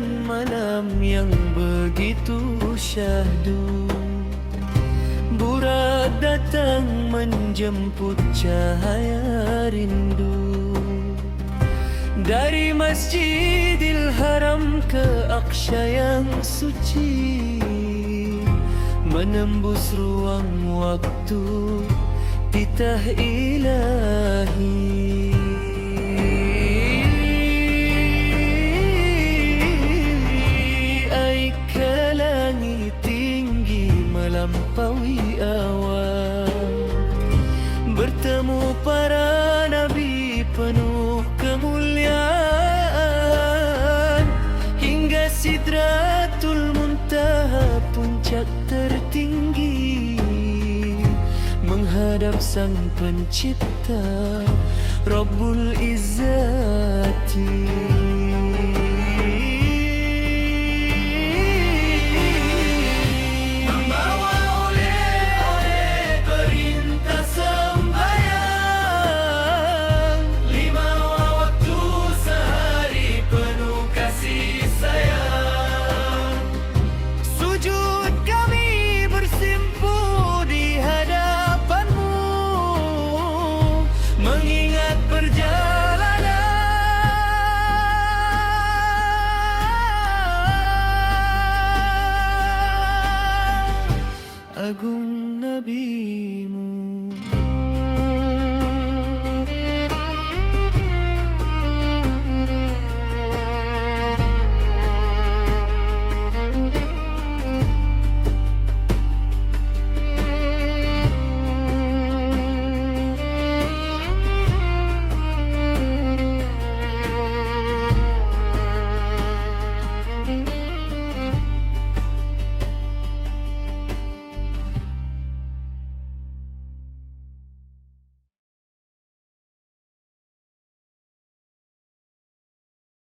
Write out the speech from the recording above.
Di keheningan malam yang begitu syahdu. Burak datang menjemput cahaya rindu. Dari Masjidil Haram ke Aqsa yang suci Menembus ruang waktu Titah ilahi melampaui awan. Bertemu para nabi penuh kemuliaan. Hingga sidratul muntaha puncak tertinggi. Menghadap sang pencipta Rabbul Izzati